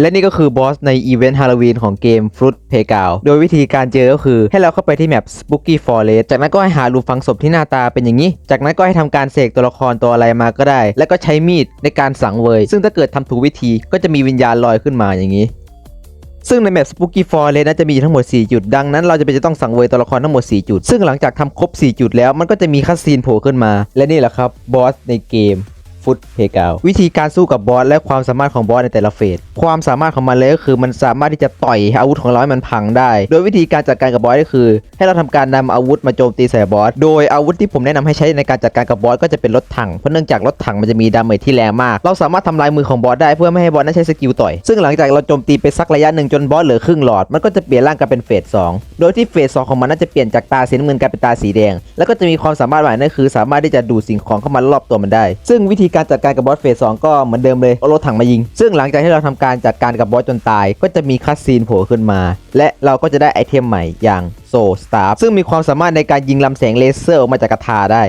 และนี่ก็คือบอสในอีเวนต์ฮาโลวีนของเกม Fruit Playground โดยวิธีการเจอก็คือให้เราเข้าไปที่แมป Spooky Forest จากนั้นก็ให้หารูฝังศพที่หน้าตาเป็นอย่างนี้ จากนั้นก็ให้ทำการเสกตัวละครตัวอะไรมาก็ได้ แล้วก็ใช้มีดในการสังเวย ซึ่งถ้าเกิดทำถูกวิธีก็จะมีวิญญาณลอยขึ้นมาอย่างนี้ซึ่งในแมป Spooky Forest นะจะมีทั้งหมด 4 จุด ดังนั้นเราจะเป็นจะต้องสังเวยตัวละครทั้งหมด 4 จุด ซึ่งหลังจากทำครบ 4 จุดแล้วมันก็จะมีคัสซีนโผล่ขึ้นมา และนี่แหละครับบอสในเกม ฟุตเพกาวิธีการสู้กับบอสและความสามารถของบอสในแต่ละเฟสความสามารถของมันเลยก็คือมันสามารถที่จะต่อยอาวุธของเราให้มันพังได้ โดยวิธีการจัดการกับบอสก็คือ ให้เราทำการนำอาวุธมาโจมตีใส่บอสโดยอาวุธที่ผมแนะนำให้ใช้ในการจัดการกับบอสก็จะเป็นรถถังเพราะเนื่องจากรถถังมันจะมีดาเมจที่แรงมาก เราสามารถทำลายมือของบอสได้เพื่อไม่ให้บอสนั้นใช้สกิลต่อย ซึ่งหลังจากเราโจมตีไปสักระยะหนึ่งจนบอสเหลือครึ่งหลอดมันก็จะเปลี่ยนร่างกลายเป็นเฟสสองโดยที่เฟสสองของมันน่าจะเปลี่ยนจากตาสีน้ำเงินกลายเป็นตาสีแดง แล้วก็จะมีความสามารถใหม่นั่นคือ สามารถที่จะดูดสิ่งของเข้ามารอบตัวมันได้ ซึ่งวิธีการจัดการกับบอสเฟสสองก็เหมือนเดิมเลยเอารถถังมายิง ซึ่งหลังจากที่เราทำการจัดการกับบอสจนตาย ก็จะมีคัสซีนโผล่ขึ้นมา และเราก็จะได้ไอเทมใหม่อย่างโซสตาร์ซึ่งมีความสามารถในการยิงลำแสงเลเซอร์ออกมาจากกระทาได้